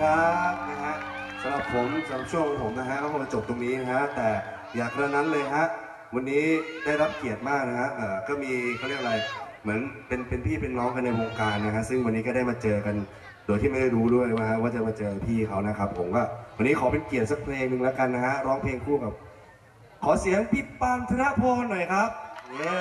ครับนะฮะสำหรับผมสำหรับช่วงของผมนะฮะก็คงจะจบตรงนี้นะฮะแต่อยากกระนั้นเลยฮะวันนี้ได้รับเกียรติมากนะฮะเออก็มีเขาเรียกอะไรเหมือนเป็นเป็นพี่เป็นน้องกันในวงการนะฮะซึ่งวันนี้ก็ได้มาเจอกันโดยที่ไม่ได้รู้ด้วยว่าฮะว่าจะมาเจอพี่เขานะครับผมก็วันนี้ขอเป็นเกียรติสักเพลงหนึ่งแล้วกันนะฮะร้องเพลงคู่กับ ขอเสียงพี่ปานธนพลหน่อยครับเย้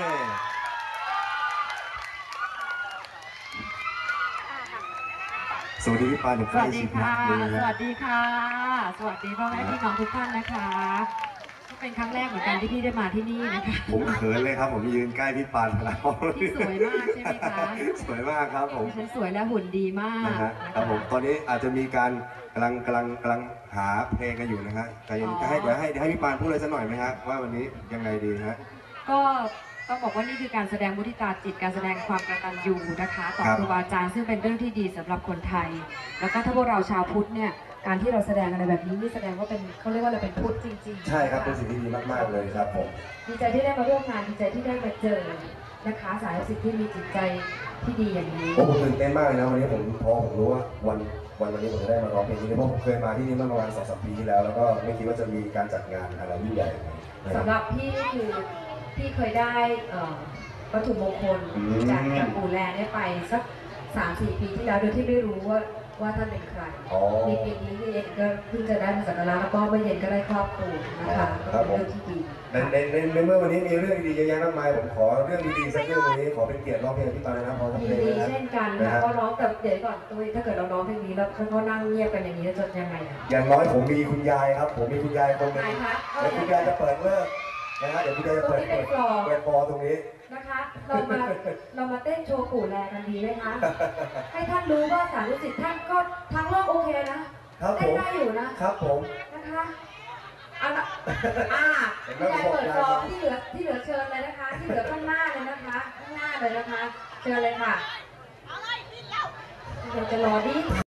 วัสดีพี่ปานอย่างสใกล้วัสดีชิดค่ะนะสวัสดีค่ะ สวัสดีพ่อแม่พี่น้องทุกท่านนะคะ เป็นครั้งแรกเหมือนกันที่พี่ได้มาที่นี่นะคะ ผมเขินเลยครับผมยืนใกล้พี่ปานธนพลพี่สวยมากใช่ไหมคะสวยมากครับผมดิฉันสวยและหุ่นดีมากนะฮะนะครับคะผมตอนนี้อาจจะมีการกำลังกำลังกำลังหาเพลงกันอยู่นะฮะแต่ยังจะให้เดี๋ยวให้เดี๋ยวให้พี่ปานพูดอะไรสักหน่อยไหมฮะว่าวันนี้ยังไงดีฮะก็ ต้องบอกว่านี่คือการแสดงมุทิตาจิตการแสดงความกตัญญูนะคะต่อครับครูบาอาจารย์ซึ่งเป็นเรื่องที่ดีสำหรับคนไทย แล้วก็ถ้าพวกเราชาวพุทธเนี่ยการที่เราแสดงอะไรแบบนี้นี่แสดงว่าเป็นเขาเรียกว่าเราเป็นพุทธจริงๆ ใช่ครับเป็นสิ่งที่ดีมากๆเลยครับผมดีใจที่ได้มาร่วมงานดีใจที่ได้มาเจอนะคะสายสิทธิ์ที่มีจิตใจที่ดีอย่างนี้โอ้ผมตื่นเต้นมากเลยนะวันนี้ผมพอผมรู้ว่าวันวันวันนี้ผมจะได้มาร้องเพลงนี้เพราะผมเคยมาที่นี่เมื่อประมาณสองสามปีที่แล้วแล้วก็ไม่คิดว่าจะมีการจัดงานอะไรยิ่งใหญ่แบบนี้นะคสำหรับรับพี่นี่คือ พี่เคยได้เอ่อวัตถุมงคลอืม จากจากปู่แลเนี่ยไปสักสามสี่ปีที่แล้วโดยที่ไม่รู้ว่าว่าท่านเป็นใครอ๋อ มีปีนี้นี่เองก็เพิ่งจะได้มาสักการะแล้วก็เมื่อเย็นก็ได้ครอบครัวนะคะครัก็บเป็นผมเรื่องที่ดีในในในในเมื่อวันนี้มีเรื่องดีๆเยอะแยะมากมายผมขอเรื่องดีๆสักเรื่องวันนี้ขอเป็นเกียรติร้องเพลงพี่ปานนะพอสักยิเพนลงดีนะ เช่นกันนะค่ะฮะก็ร้องแต่เดี๋ยวก่อนตุ้ยถ้าเกิดเราร้องเพลงนี้แล้วเขาก็นั่งเงียบกันอย่างนี้จะยังไงอะอย่างน้อยผมมีคุณยายครับ ผมมีคุณยายคนหนึงไหนคะเดี๋ยวคุณยายจะเปิดเลิก นะฮะเดี๋ยวคุณยายจะเปิดตรงนี้เปิเป็ดนกลองเปิดปอตรงนี้นะคะ เรามาเรามาเต้นโชว์ปู่แลกันดีไหมคะให้ท่านรู้ว่าสารุสิทธิ์ท่านก็ทั้งโลกโอเคนะครับผเต้นมได้อยู่นะครับผมนะคะเอาละอ่าเห็นไหมคุณยายผมบอกเปิดยายกลองที่เหลือที่เหลือเชิญเลยนะคะ ที่เหลือข้างหน้าเลยนะคะ ข้างหน้าเลยนะคะ เชิญเลยค่ะเราจะรอดิ้น